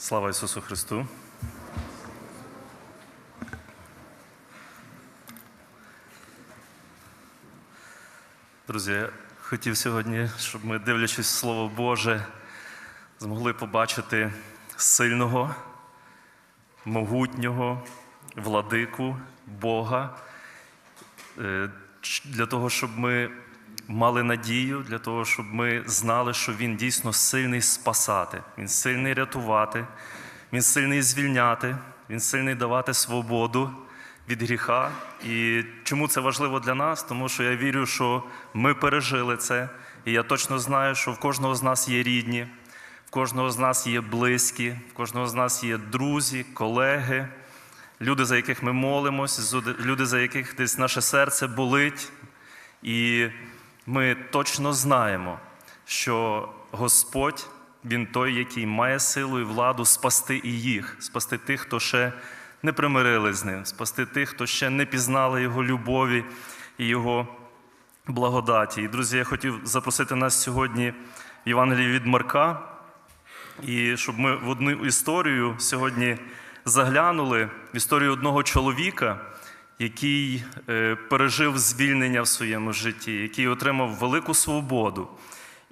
Слава Ісусу Христу! Друзі, я хотів сьогодні, щоб ми, дивлячись Слово Боже, змогли побачити сильного, могутнього владику Бога, е, для того, щоб ми мали надію, для того, щоб ми знали, що Він дійсно сильний спасати, Він сильний рятувати, Він сильний звільняти, Він сильний давати свободу від гріха. І чому це важливо для нас? Тому що я вірю, що ми пережили це, і я точно знаю, що в кожного з нас є рідні, в кожного з нас є близькі, в кожного з нас є друзі, колеги, люди, за яких ми молимось, люди, за яких десь наше серце болить. І ми точно знаємо, що Господь, Він той, який має силу і владу спасти і їх, спасти тих, хто ще не примирили з ним, спасти тих, хто ще не пізнали Його любові і Його благодаті. І, друзі, я хотів запросити нас сьогодні в Євангелії від Марка, і щоб ми в одну історію сьогодні заглянули в історію одного чоловіка, який е, пережив звільнення в своєму житті, який отримав велику свободу.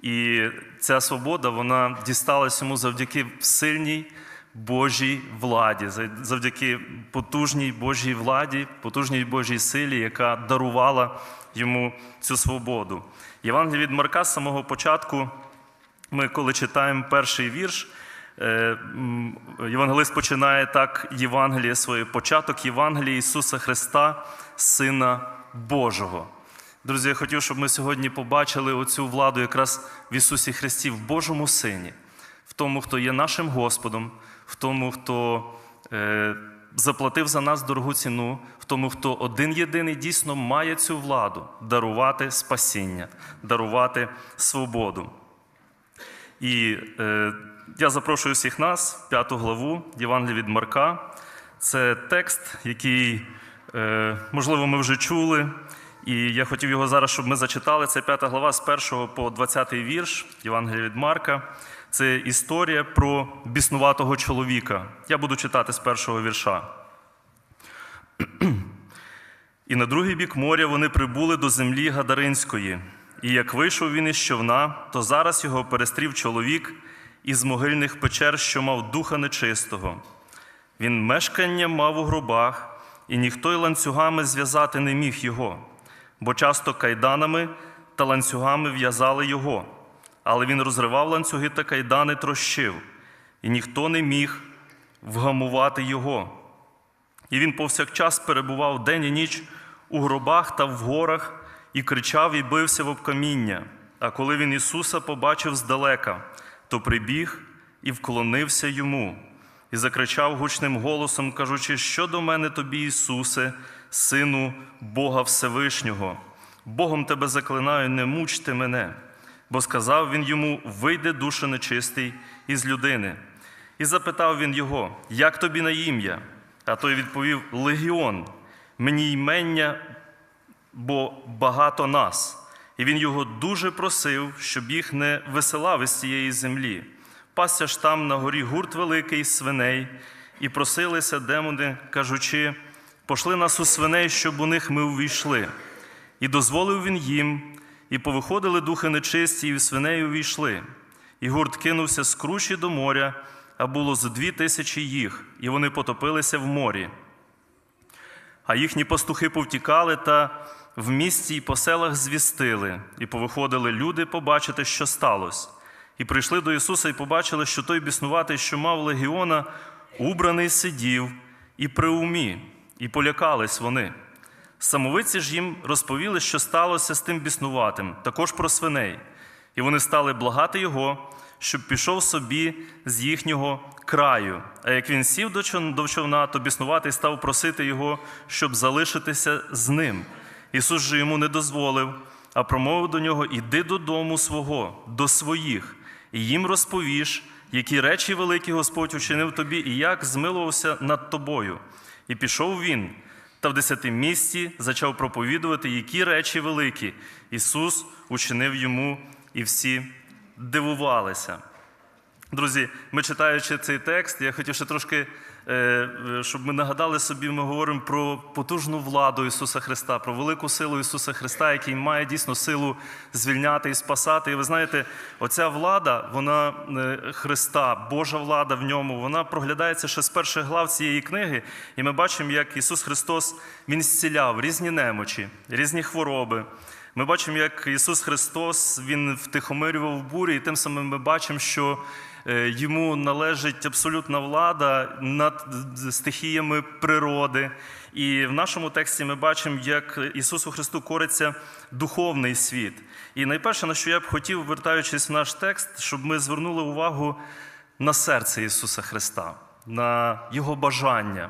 І ця свобода вона дісталась йому завдяки сильній Божій владі, завдяки потужній Божій владі, потужній Божій силі, яка дарувала йому цю свободу. Євангелія від Марка з самого початку ми, коли читаємо перший вірш, Євангелист починає так Євангеліє своє початок Євангелія Ісуса Христа, Сина Божого. Друзі, я хотів, щоб ми сьогодні побачили оцю владу якраз в Ісусі Христі, в Божому Сині, в тому, хто є нашим Господом, в тому, хто е, заплатив за нас дорогу ціну, в тому, хто один єдиний дійсно має цю владу дарувати спасіння, дарувати свободу. І е, я запрошую всіх нас, п'яту главу Євангелія від Марка. Це текст, який, е, можливо, ми вже чули. І я хотів його зараз, щоб ми зачитали. Це п'ята глава з 1 по 20 вірш Євангелія від Марка. Це історія про біснуватого чоловіка. Я буду читати з першого вірша. І на другий бік моря вони прибули до землі Гадаринської. І як вийшов він із човна, то зараз його перестрів чоловік із могильних печер, що мав духа нечистого. Він мешкання мав у гробах, і ніхто й ланцюгами зв'язати не міг його, бо часто кайданами та ланцюгами в'язали його. Але він розривав ланцюги та кайдани трощив, і ніхто не міг вгамувати його. І він повсякчас перебував день і ніч у гробах та в горах, і кричав і бився в обкаміння. А коли він Ісуса побачив здалека, то прибіг і вклонився йому, і закричав гучним голосом, кажучи, що до мене тобі, Ісусе, Сину Бога Всевишнього, Богом тебе заклинаю, не мучте мене. Бо сказав він йому: вийде душа нечистий із людини. І запитав він його, як тобі на ім'я? А той відповів: Легіон, мені ймення, бо багато нас. І він його дуже просив, щоб їх не висилав із цієї землі. Пасся ж там на горі гурт великий свиней, і просилися демони, кажучи: пошли нас у свиней, щоб у них ми увійшли. І дозволив він їм, і повиходили духи нечисті, і в свиней увійшли. І гурт кинувся з кручі до моря, а було з дві тисячі їх, і вони потопилися в морі. А їхні пастухи повтікали та в місті й по селах звістили, і повиходили люди побачити, що сталося. І прийшли до Ісуса і побачили, що той біснуватий, що мав легіона, убраний сидів і при умі, і полякались вони. Самовиці ж їм розповіли, що сталося з тим біснуватим, також про свиней. І вони стали благати його, щоб пішов собі з їхнього краю. А як він сів до човна, то біснуватий став просити його, щоб залишитися з ним. Ісус же йому не дозволив, а промовив до нього: Іди додому свого, до своїх, і їм розповіш, які речі великі Господь учинив тобі, і як змилувався над тобою. І пішов він, та в десятим місці зачав проповідувати, які речі великі Ісус учинив йому, і всі дивувалися. Друзі, ми читаючи цей текст, я хотів ще трошки, щоб ми нагадали собі, ми говоримо про потужну владу Ісуса Христа, про велику силу Ісуса Христа, який має дійсно силу звільняти і спасати. І ви знаєте, оця влада, вона е, Христа, Божа влада в ньому, вона проглядається ще з перших глав цієї книги. І ми бачимо, як Ісус Христос Він зціляв різні немочі, різні хвороби. Ми бачимо, як Ісус Христос Він втихомирював бурі, і тим самим ми бачимо, що е, йому належить абсолютна влада над стихіями природи. І в нашому тексті ми бачимо, як Ісусу Христу кориться духовний світ. І найперше, на що я б хотів, вертаючись в наш текст, щоб ми звернули увагу на серце Ісуса Христа, на Його бажання.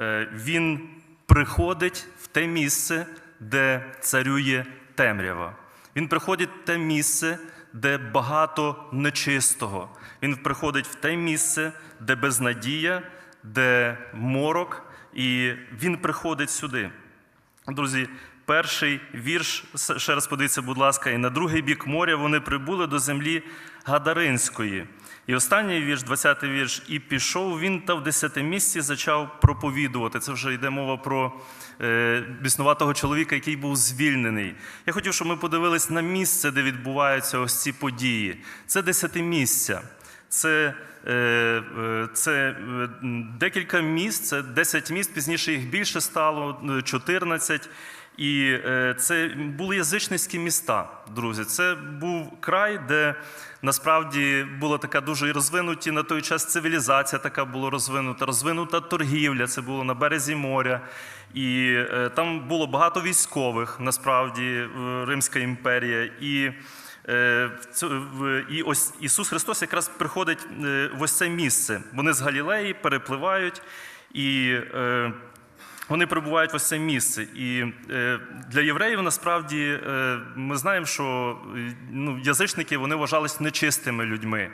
Е, Він приходить в те місце, де царює темрява. Він приходить в те місце, де багато нечистого. Він приходить в те місце, де безнадія, де морок, і він приходить сюди. Друзі, перший вірш, ще раз подивіться, будь ласка, і на другий бік моря вони прибули до землі Гадаринської. І останній вірш, 20-й вірш, і пішов він та в десяте місці зачав проповідувати. Це вже йде мова про е, біснуватого чоловіка, який був звільнений. Я хотів, щоб ми подивились на місце, де відбуваються ось ці події. Це десяте місця. Це, е, е, це е, декілька міст, це 10 міст, пізніше їх більше стало, е, 14. І е, це були язичницькі міста, друзі. Це був край, де насправді була така дуже розвинуті на той час цивілізація, така була розвинута, розвинута торгівля. Це було на березі моря. І е, там було багато військових, насправді, е, Римська імперія. І І ось Ісус Христос якраз приходить в ось це місце. Вони з Галілеї перепливають, і вони прибувають в ось це місце. І е, для євреїв насправді е, ми знаємо, що е, ну, язичники вони вважались нечистими людьми.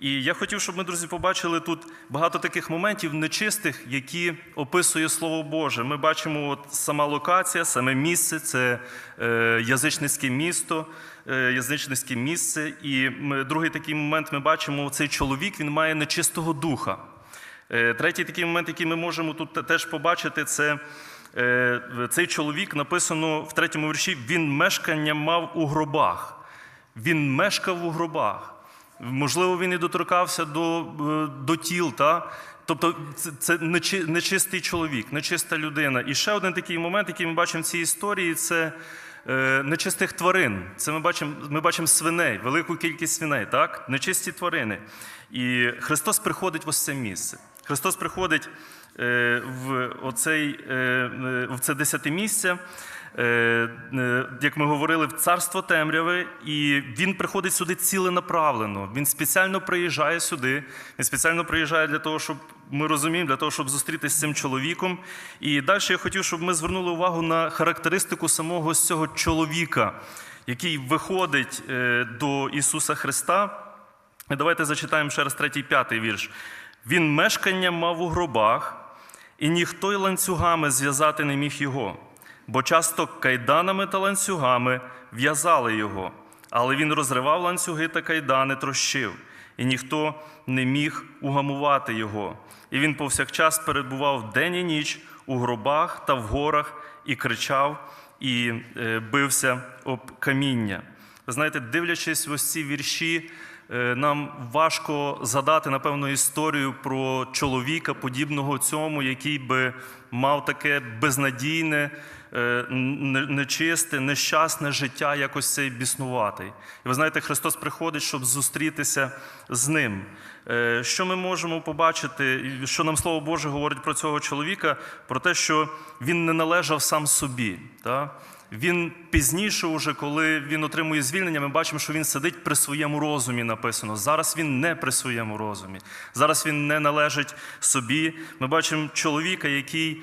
І я хотів, щоб ми, друзі, побачили тут багато таких моментів нечистих, які описує Слово Боже. Ми бачимо от сама локація, саме місце це е, язичницьке місто, е, язичницьке місце. І ми, другий такий момент ми бачимо, цей чоловік він має нечистого духа. Е, Третій такий момент, який ми можемо тут теж побачити, це е, цей чоловік написано в третьому вірші: він мешкання мав у гробах. Він мешкав у гробах. Можливо, він і доторкався до, е, до тіл. Та? Тобто це, це нечистий чоловік, нечиста людина. І ще один такий момент, який ми бачимо в цій історії, це е, нечистих тварин. Це ми бачимо, ми бачимо свиней, велику кількість свиней, так? нечисті тварини. І Христос приходить в ось це місце. Христос приходить е, в, оцей, е, е, в це десяте місце, е, е, як ми говорили, в царство темряви, і він приходить сюди ціленаправлено. Він спеціально приїжджає сюди. Він спеціально приїжджає для того, щоб ми розуміємо, для того, щоб зустрітися з цим чоловіком. І далі я хотів, щоб ми звернули увагу на характеристику самого цього чоловіка, який виходить до Ісуса Христа. Давайте зачитаємо ще раз третій, п'ятий вірш. Він мешкання мав у гробах, і ніхто й ланцюгами зв'язати не міг його, бо часто кайданами та ланцюгами в'язали його, але він розривав ланцюги та кайдани трощив, і ніхто не міг угамувати його. І він повсякчас перебував день і ніч у гробах та в горах і кричав, і е, бився об каміння. Ви знаєте, дивлячись в ось ці вірші, нам важко задати, напевно, історію про чоловіка, подібного цьому, який би мав таке безнадійне, е, нечисте, нещасне життя, якось цей біснуватий. І ви знаєте, Христос приходить, щоб зустрітися з ним. Е, Що ми можемо побачити, що нам Слово Боже говорить про цього чоловіка? Про те, що він не належав сам собі. Та? Він пізніше, уже, коли він отримує звільнення, ми бачимо, що він сидить при своєму розумі. Написано. Зараз він не при своєму розумі. Зараз він не належить собі. Ми бачимо чоловіка, який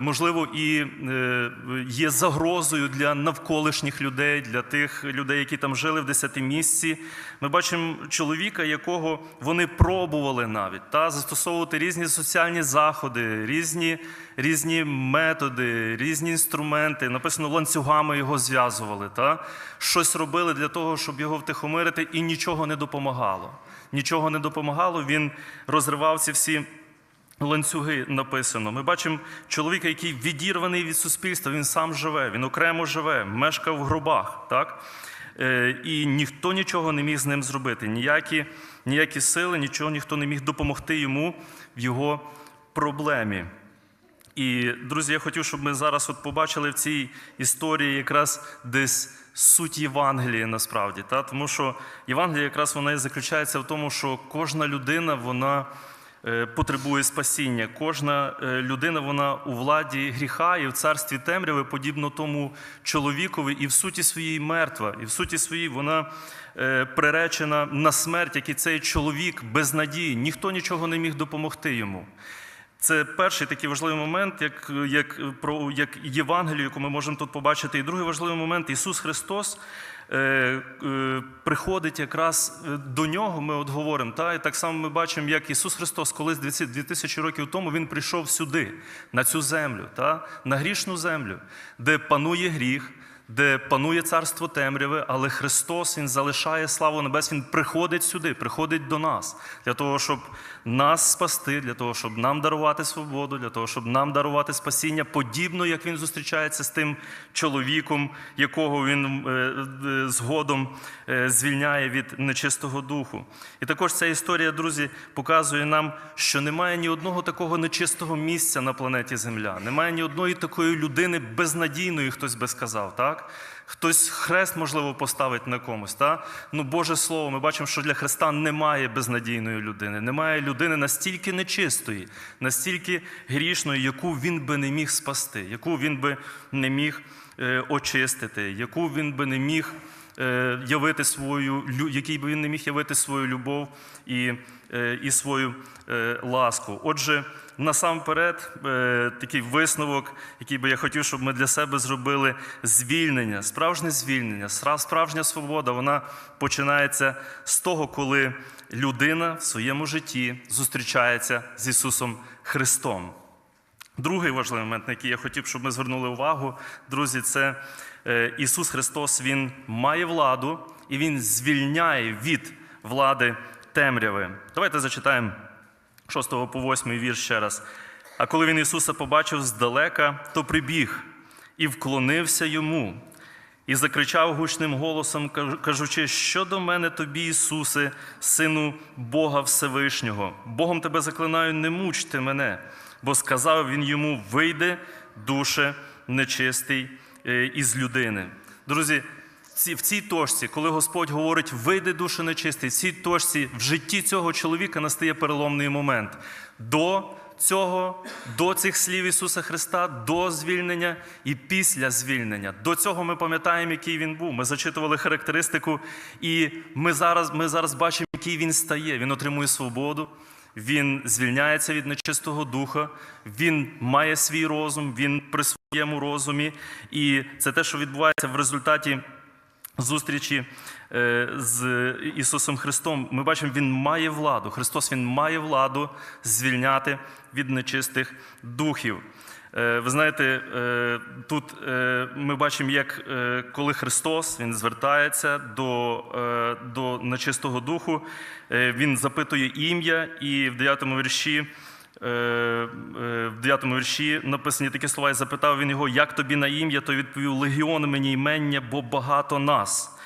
можливо, і е, є загрозою для навколишніх людей, для тих людей, які там жили в десятимісці. Ми бачимо чоловіка, якого вони пробували навіть та застосовувати різні соціальні заходи, різні, різні методи, різні інструменти. Написано, ланцюгами його зв'язували, та щось робили для того, щоб його втихомирити, і нічого не допомагало. Нічого не допомагало. Він розривав ці всі ланцюги написано. Ми бачимо чоловіка, який відірваний від суспільства, він сам живе, він окремо живе, мешкав в гробах. Так? Е, І ніхто нічого не міг з ним зробити. Ніякі, ніякі сили, нічого ніхто не міг допомогти йому в його проблемі. І, друзі, я хотів, щоб ми зараз от побачили в цій історії якраз десь суть Євангелія насправді. Та? Тому що Євангелія якраз вона і заключається в тому, що кожна людина вона потребує спасіння. Кожна е, людина вона у владі гріха і в царстві темряви, подібно тому чоловікові, і в суті своїй мертва, і в суті своїй вона е, приречена на смерть, як і цей чоловік без надії. Ніхто нічого не міг допомогти йому. Це перший такий важливий момент, як, як, про, як Євангелію, яку ми можемо тут побачити. І другий важливий момент Ісус Христос е, е, приходить якраз е, до нього, ми от говоримо. Та? І так само ми бачимо, як Ісус Христос колись 2000 років тому Він прийшов сюди, на цю землю, та? на грішну землю, де панує гріх. Де панує царство темряви, але Христос Він залишає славу небес, Він приходить сюди, приходить до нас для того, щоб нас спасти, для того, щоб нам дарувати свободу, для того, щоб нам дарувати спасіння, подібно як він зустрічається з тим чоловіком, якого він е, е, згодом е, звільняє від нечистого духу. І також ця історія, друзі, показує нам, що немає ні одного такого нечистого місця на планеті Земля, немає ні одної такої людини безнадійної, хтось би сказав, так? Хтось хрест, можливо, поставить на комусь. Та? Ну, Боже Слово, ми бачимо, що для Христа немає безнадійної людини, немає людини настільки нечистої, настільки грішної, яку він би не міг спасти, яку він би не міг е, очистити, яку він би не міг явити свою, який би він не міг явити свою любов і, е, і свою е, ласку. Отже, насамперед, е, такий висновок, який би я хотів, щоб ми для себе зробили звільнення, справжнє звільнення, справжня свобода, вона починається з того, коли людина в своєму житті зустрічається з Ісусом Христом. Другий важливий момент, на який я хотів, щоб ми звернули увагу, друзі, це е, Ісус Христос Він має владу і Він звільняє від влади темряви. Давайте зачитаємо 6 по 8 вірш ще раз. А коли він Ісуса побачив здалека, то прибіг і вклонився йому, і закричав гучним голосом, кажучи, що до мене тобі, Ісусе, Сину Бога Всевишнього, Богом тебе заклинаю, не мучте мене, бо сказав він йому: вийди, душе нечистий е, із людини. Друзі, в цій точці, коли Господь говорить, вийди душе нечистий, в цій точці в житті цього чоловіка настає переломний момент. До цього, до цих слів Ісуса Христа, до звільнення і після звільнення. До цього ми пам'ятаємо, який він був. Ми зачитували характеристику, і ми зараз, ми зараз бачимо, який він стає. Він отримує свободу. Він звільняється від нечистого духа, він має свій розум, він при своєму розумі. І це те, що відбувається в результаті зустрічі е, з Ісусом Христом. Ми бачимо, Він має владу. Христос Він має владу звільняти від нечистих духів. Е, Ви знаєте, е, тут е, ми бачимо, як коли Христос Він звертається до, до нечистого духу, Він запитує ім'я, і в 9 вірші в 9 вірші написані такі слова, і запитав він його, як тобі на ім'я, то відповів Легіон мені імення, бо багато нас.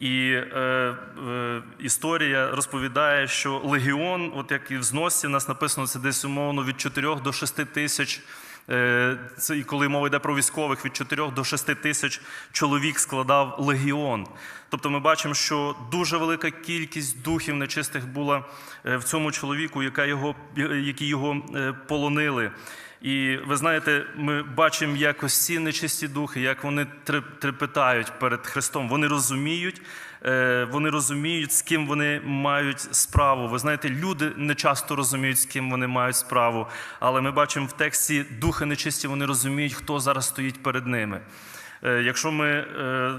І е, е, історія розповідає, що легіон, от як і в зносі, у нас написано це десь умовно від 4 до 6 тисяч. Е, Це коли мова йде про військових, від 4 до 6 тисяч чоловік складав легіон. Тобто ми бачимо, що дуже велика кількість духів нечистих була е, в цьому чоловіку, яка його, які його е, полонили. І ви знаєте, ми бачимо, як ось ці нечисті духи, як вони треп- трепетають перед Христом. Вони розуміють вони розуміють, з ким вони мають справу. Ви знаєте, люди не часто розуміють, з ким вони мають справу, але ми бачимо в тексті духи нечисті, вони розуміють, хто зараз стоїть перед ними. Е, Якщо ми е,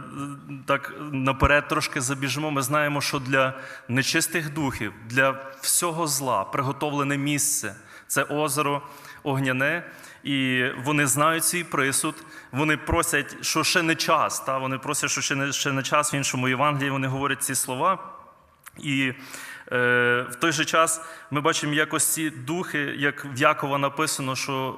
так наперед трошки забіжимо, ми знаємо, що для нечистих духів, для всього зла приготовлене місце це озеро огняне, і вони знають свій присуд. Вони просять, що ще не час. Та? Вони просять, що ще не, ще не час в іншому Євангелії вони говорять ці слова. І в той же час ми бачимо, як ось ці духи, як в Якова написано, що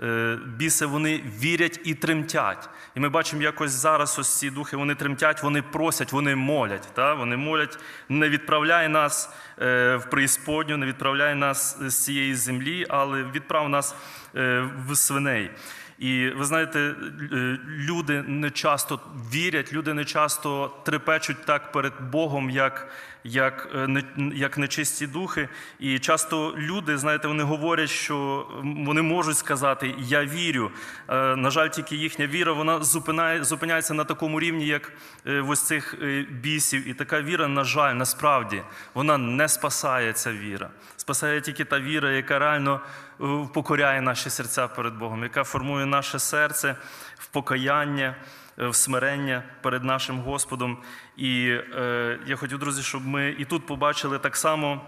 е, е, біси вони вірять і тремтять. І ми бачимо, як ось зараз ось ці духи вони тремтять, вони просять, вони молять. Та? Вони молять, не відправляй нас е, в преісподню, не відправляй нас з цієї землі, але відправ нас е, в свиней. І ви знаєте, е, люди не часто вірять, люди не часто трепечуть так перед Богом, як, як, е, як нечисті духи. І часто люди, знаєте, вони говорять, що вони можуть сказати Я вірю. Е, На жаль, тільки їхня віра вона зупинає, зупиняється на такому рівні, як в ось цих бісів. І така віра, на жаль, насправді вона не спасає ця віра. Спасає тільки та віра, яка реально е, покоряє наші серця перед Богом, яка формує наше серце в покаяння, е, в смирення перед нашим Господом. І е, я хотів, друзі, щоб ми і тут побачили так само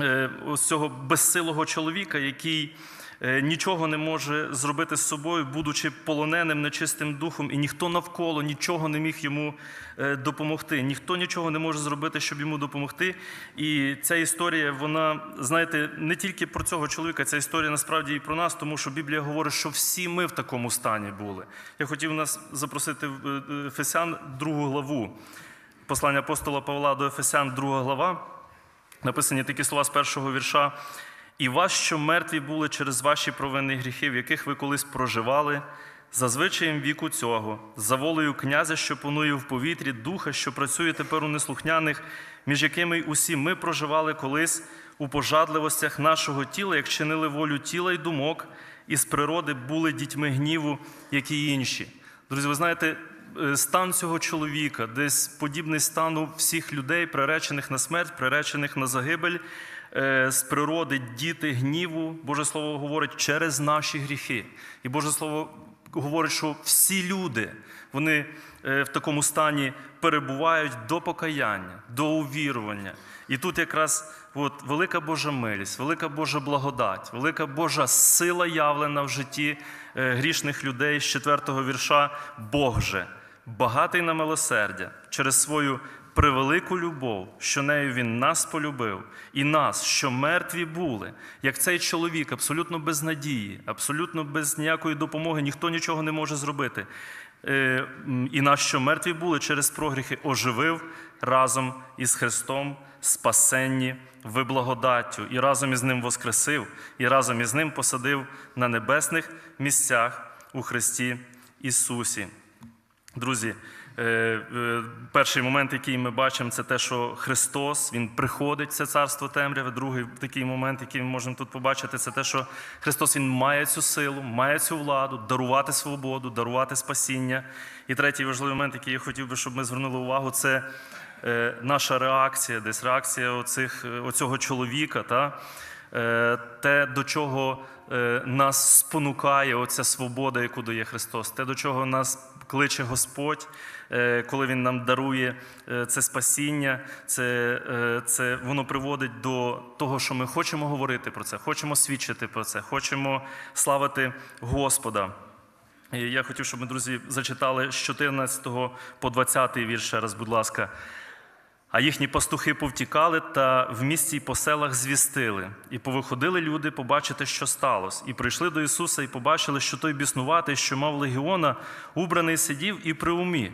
е, ось цього безсилого чоловіка, який нічого не може зробити з собою, будучи полоненим нечистим духом, і ніхто навколо нічого не міг йому е, допомогти. Ніхто нічого не може зробити, щоб йому допомогти. І ця історія, вона, знаєте, не тільки про цього чоловіка, ця історія насправді і про нас, тому що Біблія говорить, що всі ми в такому стані були. Я хотів нас запросити в е, Ефесян, другу главу. Послання апостола Павла до Ефесян, друга глава. Написані такі слова з першого вірша. І вас, що мертві були через ваші провини гріхи, в яких ви колись проживали, за звичаєм віку цього, за волею князя, що панує в повітрі, духа, що працює тепер у неслухняних, між якими усі ми проживали колись у пожадливостях нашого тіла, як чинили волю тіла й думок, і з природи були дітьми гніву, як і інші. Друзі, ви знаєте, е, стан цього чоловіка, десь подібний стану всіх людей, приречених на смерть, приречених на загибель, з природи діти гніву, Боже Слово говорить, через наші гріхи. І Боже Слово говорить, що всі люди вони е, в такому стані перебувають до покаяння, до увірування. І тут якраз от, велика Божа милість, велика Божа благодать, велика Божа сила явлена в житті е, грішних людей з четвертого вірша. Бог же, багатий на милосердя, через свою превелику любов, що нею він нас полюбив, і нас, що мертві були, як цей чоловік, абсолютно без надії, абсолютно без ніякої допомоги, ніхто нічого не може зробити. Е, І нас, що мертві були через прогріхи, оживив разом із Христом, спасенні ви благодаттю, і разом із Ним воскресив, і разом із Ним посадив на небесних місцях у Христі Ісусі. Друзі, перший момент, який ми бачимо, це те, що Христос Він приходить в це царство темряви. Другий такий момент, який ми можемо тут побачити, це те, що Христос Він має цю силу, має цю владу, дарувати свободу, дарувати спасіння. І третій важливий момент, який я хотів би, щоб ми звернули увагу, це е, наша реакція, десь реакція оцих, е, оцього чоловіка. Та? Е, те, до чого е, нас спонукає оця свобода, яку дає Христос, те, до чого нас кличе Господь, е, коли Він нам дарує е, це спасіння, це, е, це воно приводить до того, що ми хочемо говорити про це, хочемо свідчити про це, хочемо славити Господа. Я хотів, щоб ми, друзі, зачитали з 14 по 20 вірш ще раз, будь ласка. А їхні пастухи повтікали та в місті й по селах звістили. І повиходили люди побачити, що сталося. І прийшли до Ісуса і побачили, що той біснуватий, що мав легіона, убраний сидів і при умі.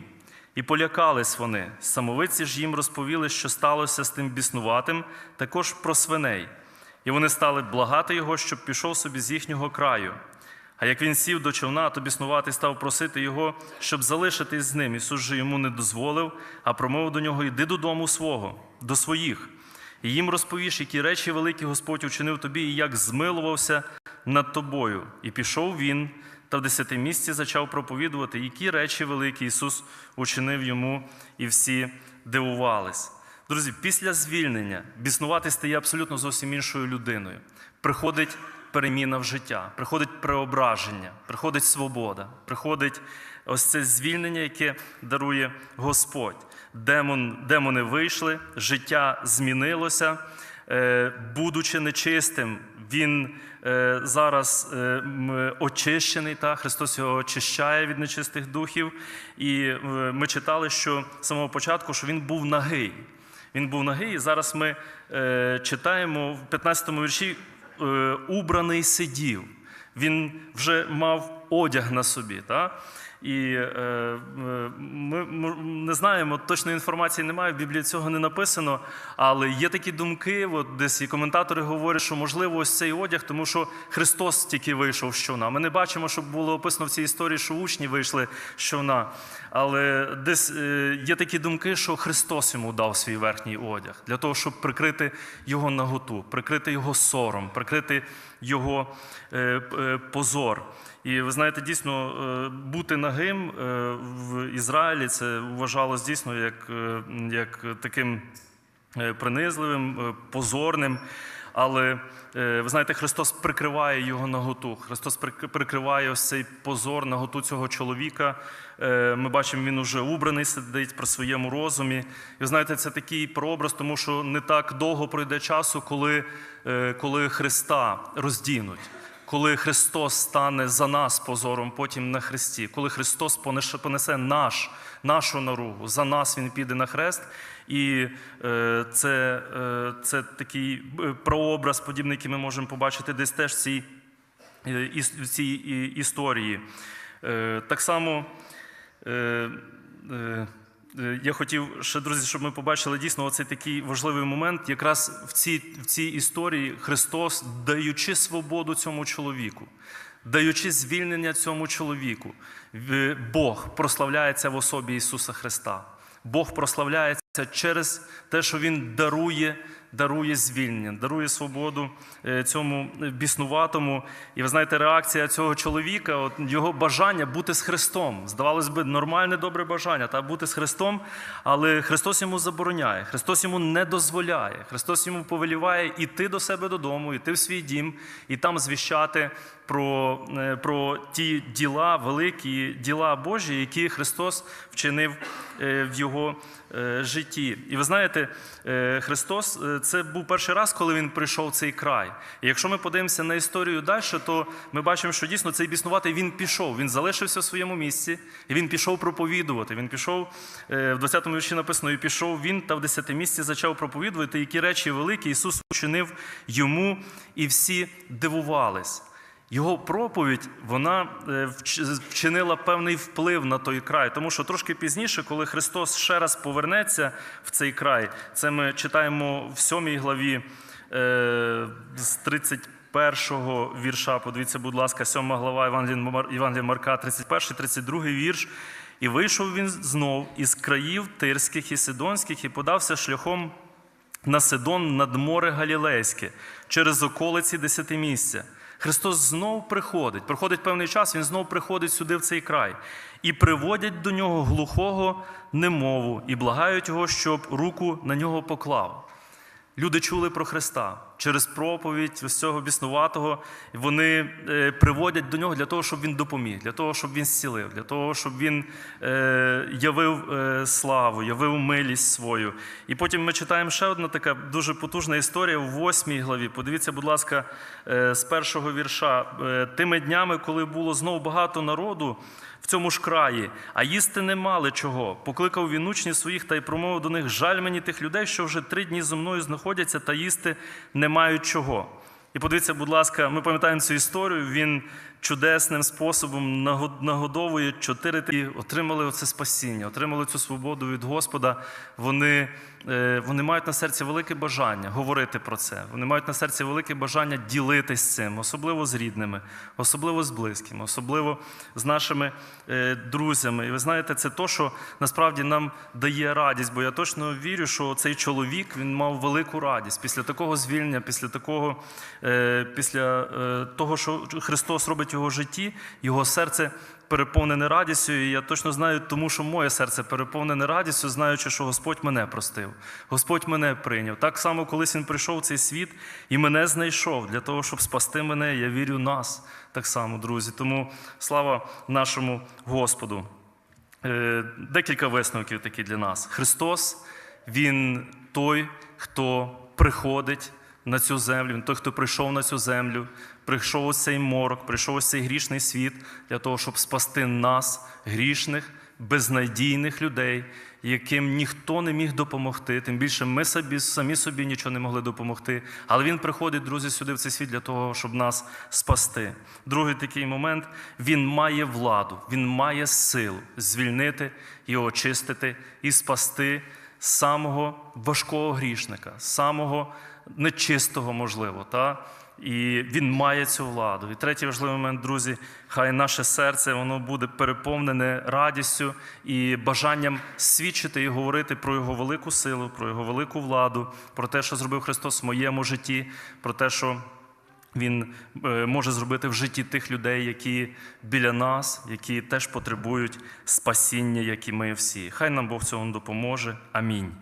І полякались вони. Самовиці ж їм розповіли, що сталося з тим біснуватим, також про свиней. І вони стали благати його, щоб пішов собі з їхнього краю. А як він сів до човна, то біснуватий став просити його, щоб залишитись з ним. Ісус же йому не дозволив, а промовив до нього: Йди додому свого, до своїх. І їм розповіш, які речі великі Господь учинив тобі, і як змилувався над тобою. І пішов він, та в десятимісці зачав проповідувати, які речі великі Ісус учинив йому, і всі дивувались. Друзі, після звільнення біснувати стає абсолютно зовсім іншою людиною. Приходить переміна в життя, приходить преображення, приходить свобода, приходить ось це звільнення, яке дарує Господь. Демон, демони вийшли, життя змінилося. Е, Будучи нечистим, він зараз е, очищений, та Христос його очищає від нечистих духів. І е, ми читали, що з самого початку, що він був нагий. Він був нагий, і зараз ми е, читаємо в 15-му вірші е, убраний сидів. Він вже мав одяг на собі. Та? І е, е, ми, ми не знаємо, точної інформації немає, в Біблії цього не написано. Але є такі думки, от десь і коментатори говорять, що можливо ось цей одяг, тому що Христос тільки вийшов з човна. Ми не бачимо, щоб було описано в цій історії, що учні вийшли з човна. Але десь е, є такі думки, що Христос йому дав свій верхній одяг для того, щоб прикрити його наготу, прикрити його сором, прикрити його е, е, позор. І ви знаєте, дійсно, е, бути нагим е, в Ізраїлі це вважалось дійсно як, е, як таким принизливим, позорним. Але ви знаєте, Христос прикриває його наготу. Христос прикриває ось цей позор, наготу цього чоловіка. Ми бачимо, він уже убраний, сидить при своєму розумі. І ви знаєте, це такий прообраз, тому що не так довго пройде часу, коли, коли Христа роздінуть коли Христос стане за нас позором потім на хресті, коли Христос понесе, наш, нашу наругу, за нас Він піде на хрест. І е, це, е, це такий е, прообраз, подібний, який ми можемо побачити десь теж в цій, в цій історії. Так само. Е, е, Е, Я хотів ще, друзі, щоб ми побачили дійсно оцей такий важливий момент. Якраз в цій, в цій історії Христос, даючи свободу цьому чоловіку, даючи звільнення цьому чоловіку, Бог прославляється в особі Ісуса Христа. Бог прославляється через те, що Він дарує, дарує звільнення, дарує свободу е, цьому біснуватому. І ви знаєте, реакція цього чоловіка, от його бажання бути з Христом. Здавалось би, нормальне добре бажання та бути з Христом, але Христос йому забороняє, Христос йому не дозволяє. Христос йому повеліває іти до себе додому, іти в свій дім і там звіщати про, е, про ті діла, великі діла Божі, які Христос вчинив е, в його житті. І ви знаєте, е, Христос е, це був перший раз, коли він прийшов в цей край. І якщо ми подивимося на історію далі, то ми бачимо, що дійсно цей біснуватий він пішов. Він залишився в своєму місці, і він пішов проповідувати. Він пішов е, в 20-му вірші написано, і пішов він та в 10 місці почав проповідувати, які речі великі Ісус учинив йому, і всі дивувались. Його проповідь вона е, вчинила певний вплив на той край, тому що трошки пізніше, коли Христос ще раз повернеться в цей край, це ми читаємо в сьомій главі е, з 31-го вірша. Подивіться, будь ласка, сьома глава Євангелія Мар- Євангелія Марка, 31, 32 вірш. І вийшов він знов із країв Тирських і Сидонських і подався шляхом на Сидон над море Галілейське, через околиці десятимісця. Христос знов приходить, проходить певний час, Він знов приходить сюди, в цей край, і приводять до нього глухого немову, і благають його, щоб руку на нього поклав. Люди чули про Христа через проповідь ось цього біснуватого. Вони е, приводять до нього для того, щоб він допоміг, для того, щоб він зцілив, для того, щоб він е, явив е, славу, явив милість свою. І потім ми читаємо ще одна така дуже потужна історія в восьмій главі. Подивіться, будь ласка, з першого вірша. Тими днями, коли було знову багато народу цьому ж краї, а їсти не мали чого. Покликав він учнів своїх та й промовив до них: жаль мені тих людей, що вже три дні зо мною знаходяться та їсти не мають чого. І подивіться, будь ласка, ми пам'ятаємо цю історію. Він чудесним способом нагодовує чотири і отримали оце спасіння, отримали цю свободу від Господа. Вони, вони мають на серці велике бажання говорити про це. Вони мають на серці велике бажання ділитись цим, особливо з рідними, особливо з близькими, особливо з нашими е, друзями. І ви знаєте, це то, що насправді нам дає радість, бо я точно вірю, що цей чоловік він мав велику радість після такого звільнення, після такого, е, після е, того, що Христос робить в його житті, його серце переповнене радістю. І я точно знаю, тому що моє серце переповнене радістю, знаючи, що Господь мене простив, Господь мене прийняв. Так само, колись він прийшов в цей світ і мене знайшов для того, щоб спасти мене. Я вірю нас так само, друзі. Тому слава нашому Господу. Е, Декілька висновків такі для нас. Христос, Він той, хто приходить на цю землю, той, хто прийшов на цю землю, прийшов у цей морок, прийшов у цей грішний світ для того, щоб спасти нас, грішних, безнадійних людей, яким ніхто не міг допомогти. Тим більше ми собі, самі собі нічого не могли допомогти. Але Він приходить, друзі, сюди в цей світ для того, щоб нас спасти. Другий такий момент він має владу, він має силу звільнити і очистити і спасти самого важкого грішника, самого нечистого, можливо. Та? І він має цю владу. І третій важливий момент, друзі, хай наше серце воно буде переповнене радістю і бажанням свідчити і говорити про його велику силу, про його велику владу, про те, що зробив Христос в моєму житті, про те, що він е, може зробити в житті тих людей, які біля нас, які теж потребують спасіння, як і ми всі. Хай нам Бог в цьому допоможе. Амінь.